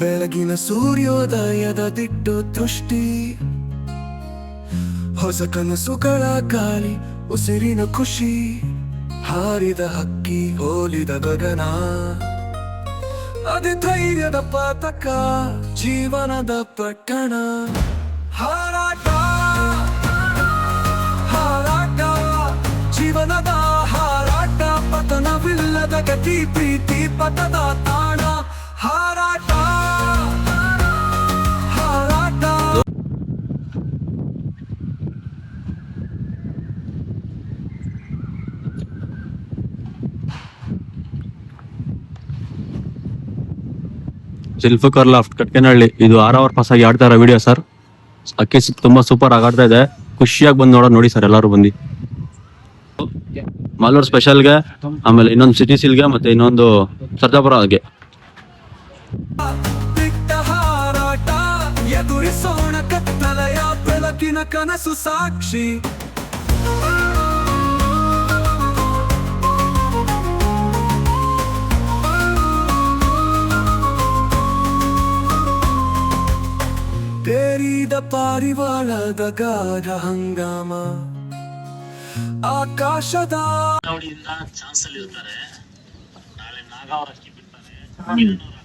ಬೆಳಗಿನ ಸೂರ್ಯೋದಯದ ದಿಟ್ಟು ದೃಷ್ಟಿ. ಹೊಸ ಕನಸುಗಳ ಗಾಳಿ ಉಸಿರಿನ ಖುಷಿ. ಹಾರಿದ ಹಕ್ಕಿ, ಹೋಲಿದ ಗಗನ. ಅದು ಧೈರ್ಯದ ಪಾತಕ, ಜೀವನದ ಪಟ್ಟಣ ಹಾರಾಟ ಹಾರಾಟ, ಜೀವನದ ಹಾರಾಟ, ಪತನವಿಲ್ಲದ ಗತಿ, ಪ್ರೀತಿ ಪತದ ತಾಣ. ಹಾರಾಟ. ಶಿಲ್ಪಕರ್ ಲಾಫ್ಟ್ ಕಟ್ಕೆನಹಳ್ಳಿ. ಇದು ಆರ್ ಅವರ್ ಪಾಸ್ ಆಗಿ ಆಡ್ತಾ ವಿಡಿಯೋ ಸರ್ ಅಕ್ಕಿ ತುಂಬಾ ಸೂಪರ್ ಆಗಿ ಆಡ್ತಾ ಇದೆ. ಖುಷಿಯಾಗಿ ಬಂದು ನೋಡೋದು ನೋಡಿ ಸರ್ ಎಲ್ಲರೂ ಬಂದು. ಮಾಲೂರ್ ಸ್ಪೆಷಲ್ಗೆ ಆಮೇಲೆ ಇನ್ನೊಂದು ಸಿಟಿ ಸಿಲ್ಗೆ ಮತ್ತೆ ಇನ್ನೊಂದು ಸರ್ಜಾಪುರಗೆ ಕನಸು ಸಾಕ್ಷಿ. ತೇರಿದ ಪಾರಿವಾಳದ ಗಾಢ ಹಂಗಾಮ. ಆಕಾಶದ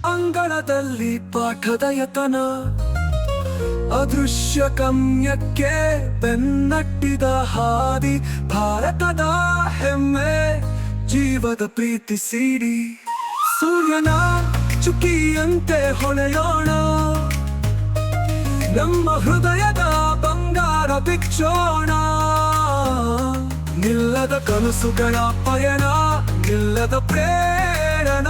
ಅಂಗಳದಲ್ಲಿ ಪಾಠದ ಯತನ. ಅದೃಶ್ಯ ಕಮ್ಯಕ್ಕೆ ಬೆನ್ನಟ್ಟಿದ ಹಾದಿ. ಭಾರತದ ಹೆಮ್ಮೆ ಜೀವದ ಪ್ರೀತಿ ಸೀಡಿ. ಸೂರ್ಯನ ಚುಕ್ಕಿಯಂತೆ ಹೊಳೆಯೋಣ. ನಮ್ಮ ಹೃದಯದ ಬಂಗಾರ ಬಿಕ್ಷೋಣ ನಿಲ್ಲದ ಕನಸುಗಳ ಪಯಣ ನಿಲ್ಲದ ಪ್ರೇರಣ.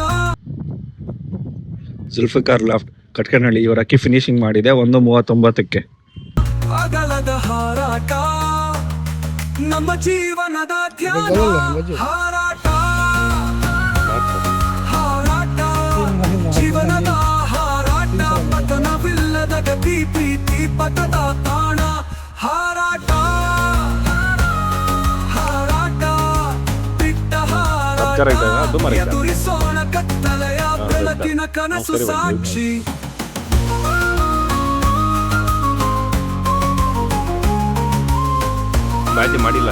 ಜುಲ್ಫಿಕಾರ್ ಲಾಫ್ಟ್ ಕಟ್ಕನಹಳ್ಳಿ ಇವರ ಅಕ್ಕಿ ಫಿನಿಶಿಂಗ್ ಮಾಡಿದೆ ಒಂದು ಮೂವತ್ತೊಂಬತ್ತಕ್ಕೆ. ಅಗಲದ ಹಾರಾಟ ನಮ್ಮ ಜೀವನದ ಧ್ಯಾನ ಹಾರಾಟ. ಪಥದ ತಾಣ. ಹಾರಾಟ. ಹಾರಾಟ. ಬಿಟ್ಟ ಹಾರಾಟ. ಎದುರಿಸೋಣ ಕತ್ತಲೆಯ ಬೆಳಕಿನ ಕನಸು. ಸಾಕ್ಷಿ. ಮಾಡಿಲ್ಲ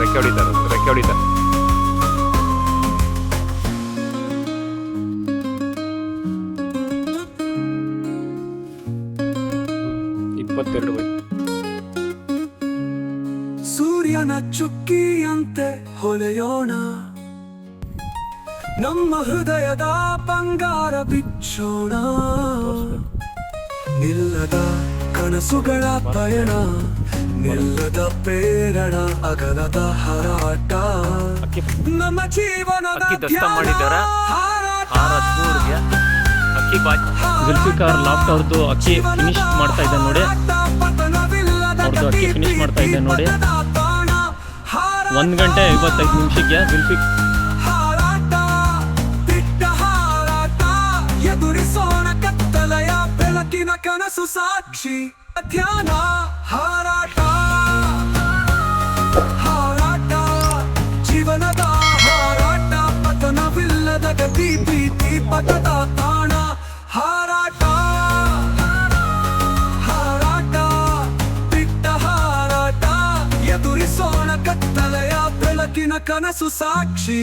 ರೆಕ್ಕೆ ಹೊಡಿತಾರೆ ರೆಕ್ಕೆ ಹೊಡಿತಾರೆ ಇಪ್ಪತ್ತೆರಡು ಬೈ ಸೂರ್ಯನ ಚುಕ್ಕಿಯಂತೆ ಹೊಲೆಯೋಣ. ನಮ್ಮ ಹೃದಯದ ಬಂಗಾರ ಬಿಚ್ಚೋಣ. ನಿಲ್ಲದ ಕನಸುಗಳ ಪಯಣ ನಿಲ್ಲದ ಪ್ರೇರಣ ಅಗಲದ ಹಾರಾಟ. ನಮ್ಮ ಜೀವನ? ಹಾರಾಟ. ಜುಲ್ಫಿಕಾರ್ ಲಾಫ್ಟ್ ಅವ್ರದ್ದು ಅಕ್ಕಿ ಫಿನಿಶ್ ಮಾಡ್ತಾ ಇದೆ ನೋಡಿ. ಅವ್ರದ್ದು ಅಕ್ಕಿ ಫಿನಿಶ್ ಮಾಡ್ತಾ ಇದೆ ನೋಡಿ. ಒಂದ್ ಗಂಟೆ ಐವತ್ತೈದು ನಿಮಿಷಕ್ಕೆ ಜುಲ್ಫಿ ಕನಸು ಸಾಕ್ಷಿ. ಧ್ಯಾನ ಹಾರಾಟ. కట్టిన కనసు సాక్షి